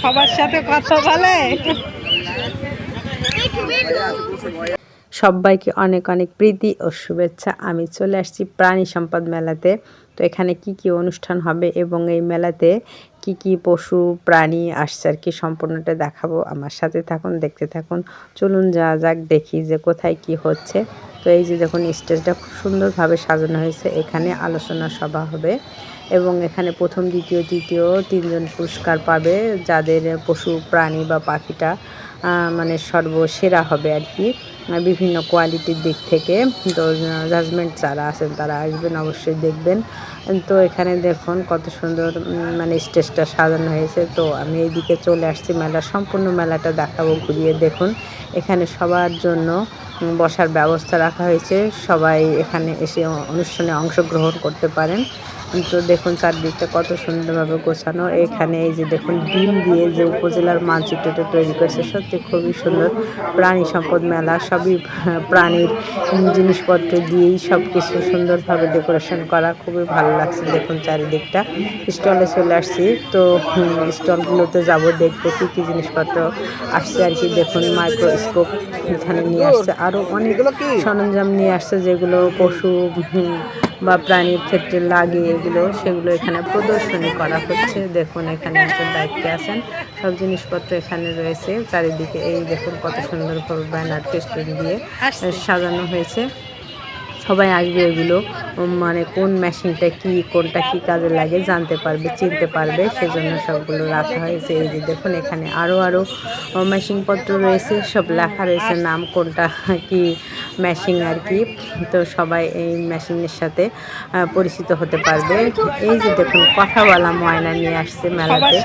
সবার সাথে কথা বলে? সবাইকে অনেক অনেক প্রীতি ও শুভেচ্ছা। আমি চলে আসছি প্রাণী সম্পদ মেলাতে। তো এখানে কি কি অনুষ্ঠান হবে এবং এই মেলাতে কি কি পশু, প্রাণী আসছে আর কি সম্পূর্ণটা দেখাবো। আমার সাথে থাকুন, দেখতে থাকুন। চলুন যা যাক, দেখি যে কোথায় কি হচ্ছে। তো এই যে দেখুন, স্টেজটা খুব সুন্দরভাবে সাজানো হয়েছে। এখানে আলোচনা সভা হবে এবং এখানে প্রথম, দ্বিতীয়, তৃতীয় তিনজন পুরস্কার পাবে, যাদের পশু, প্রাণী বা পাখিটা মানে সর্বসেরা হবে আর কি। বিভিন্ন কোয়ালিটির দিক থেকে তো জাজমেন্ট যারা আছেন তারা আসবেন, অবশ্যই দেখবেন। তো এখানে দেখুন কত সুন্দর মানে স্টেজটা সাজানো হয়েছে। তো আমি এইদিকে চলে আসছি, মেলা, সম্পূর্ণ মেলাটা দেখাবো, ঘুরিয়ে দেখুন। এখানে সবার জন্য বসার ব্যবস্থা রাখা হয়েছে। সবাই এখানে এসে অনুষ্ঠানে অংশগ্রহণ করতে পারেন। তো দেখুন চারদিকটা কত সুন্দরভাবে গোছানো। এখানে এই যে দেখুন ডিম দিয়ে যে উপজেলার মানচিত্রটা তৈরি করেছে সত্যি খুবই সুন্দর। প্রাণী সম্পদ মেলা সবই প্রাণীর জিনিসপত্র দিয়েই সব কিছু সুন্দরভাবে ডেকোরেশন করা। খুবই ভালো লাগছে দেখুন চারিদিকটা। স্টলে চলে আসছি। তো স্টলগুলোতে যাব দেখতে কী কী জিনিসপত্র আসছে আর কি। দেখুন মাইক্রোস্কোপ এখানে নিয়ে আসছে। আরও অনেক সরঞ্জাম নিয়ে আসছে যেগুলো পশু বা প্রাণীর ক্ষেত্রে লাগে এগুলো সেগুলো এখানে প্রদর্শনী করা হচ্ছে। দেখুন এখানে একজন দায়িত্বে আছেন। সব জিনিসপত্র এখানে রয়েছে। চারিদিকে এই দেখুন কত সুন্দরভাবে ব্যানার টেস্টিং দিয়ে সাজানো হয়েছে। সবাই আসবে এগুলো মানে কোন মেশিনটা কি কোনটা কি কাজে লাগে জানতে পারবে চিনতে পারবে সেজন্য সবগুলো রাখা হয়েছে। এই যে দেখুন এখানে আরও আরও মেশিনপত্র রয়েছে সব লেখা রয়েছে নাম কোনটা কি মেশিন আর কি। তো সবাই এই মেশিনের সাথে পরিচিত হতে পারবে। এই যে দেখুন কথা বলা ময়না নিয়ে আসছে মেলাতে।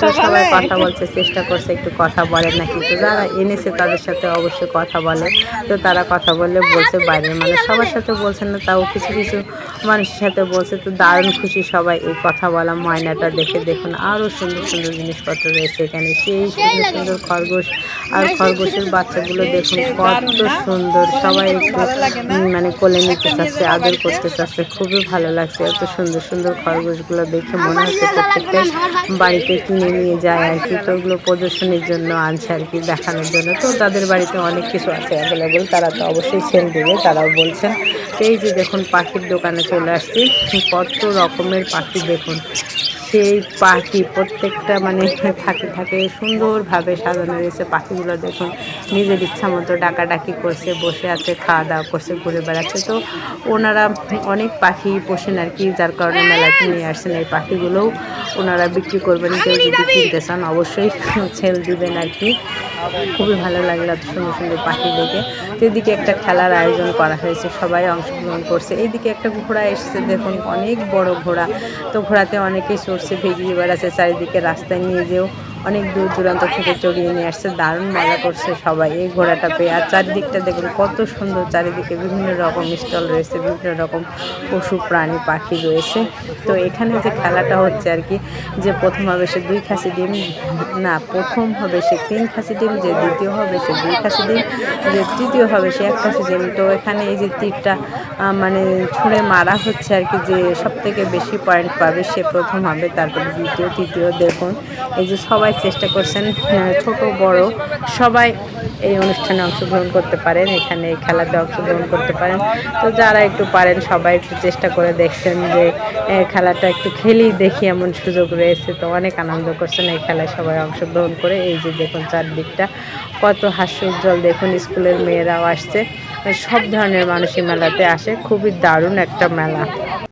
তো সবাই কথা বলছে চেষ্টা করছে একটু কথা বলে নাকি। তো যারা এনেছে তাদের সাথে অবশ্যই কথা বলে। তো তারা কথা বলে বলছে বাইরের মানুষ। সবার সাথে বলছে না, তাও কিছু কিছু মানুষের সাথে বলছে। তো দারুণ খুশি সবাই এই কথা বলা ময়নাটা দেখে। দেখুন আরও সুন্দর সুন্দর জিনিসপত্র রয়েছে এখানে। সেই সুন্দর সুন্দর খরগোশ আর খরগোশের বাচ্চাগুলো দেখুন, কত সুন্দর। সবাই মানে কোলে নিতে চাচ্ছে, আদর করতে চাচ্ছে। খুবই ভালো লাগছে, এত সুন্দর সুন্দর খরগোশগুলো দেখে মনে হচ্ছে প্রত্যেকটাই বাড়িতে কিনে নিয়ে যায় আর কি। তো ওগুলো প্রদর্শনীর জন্য আনছে আর কি, দেখানোর জন্য। তো তাদের বাড়িতে অনেক কিছু আছে অ্যাভেলেবেল তারা তো অবশ্যই সেল দেবে, তারাও বলছেন। এই যে দেখুন পাখির দোকানে চলে আসছি। কত রকমের পাখি দেখুন। সেই পাখি প্রত্যেকটা মানে থাকে থাকে, সুন্দরভাবে সাজানো রয়েছে পাখিগুলো দেখুন। নিজের ইচ্ছা মতো ডাকাডাকি করছে, বসে আছে, খাওয়া দাওয়া করছে, ঘুরে বেড়াচ্ছে। তো ওনারা অনেক পাখি পোষেন আর কি, যার কারণে মেলাতে নিয়ে আসছেন এই পাখিগুলোও। ওনারা বিক্রি করবেন, কেউ যদি কিনতে চান অবশ্যই ছেল দিবেন আর কি। খুবই ভালো লাগল এত সুন্দর সুন্দর পাখি দেখে। তো এদিকে একটা খেলার আয়োজন করা হয়েছে, সবাই অংশগ্রহণ করছে। এইদিকে একটা ঘোড়া এসেছে, দেখুন, অনেক বড় ঘোড়া। তো ঘোড়াতে অনেকেই চড়ছে, ভেগিয়ে বেড়াচ্ছে, চারিদিকে রাস্তায় নিয়ে যেও। অনেক দূর দূরান্ত থেকে চড়িয়ে নিয়ে আসছে, দারুণ মজা করছে সবাই। এই ঘোড়াটা পেয়ে আর চারিদিকটা দেখুন, কত সুন্দর চারিদিকে বিভিন্ন রকম স্টল রয়েছে, বিভিন্ন রকম পশু, প্রাণী, পাখি রয়েছে। তো এখানে যে খেলাটা হচ্ছে আর কি, যে প্রথম হবে সে দুই খাসি ডিম, না, প্রথম হবে সে তিন খাসি ডিম, যে দ্বিতীয় হবে সে দুই খাসি ডিম, যে তৃতীয় হবে সে এক খাসি ডিম। তো এখানে এই যে তীরটা মানে ছুঁড়ে মারা হচ্ছে আর কি, যে সব থেকে বেশি পয়েন্ট পাবে সে প্রথম হবে, তারপর দ্বিতীয়, তৃতীয় দেখুন। এই যে সবাই চেষ্টা করছেন আহ, ছোট বড় সবাই এই অনুষ্ঠানে অংশগ্রহণ করতে পারেন এখানে এই খেলাতে অংশগ্রহণ করতে পারেন। তো যারা একটু পারেন সবাই একটু চেষ্টা করে দেখছেন যে খেলাটা একটু খেলেই দেখি এমন সুযোগ রয়েছে। তো অনেক আনন্দ করছেন এই খেলায় সবাই অংশগ্রহণ করে। এই যে দেখুন চারদিকটা কত হাস্য উজ্জ্বল দেখুন স্কুলের মেয়েরাও আসছে। সব ধরনের মানুষই মেলাতে আসে। খুবই দারুণ একটা মেলা।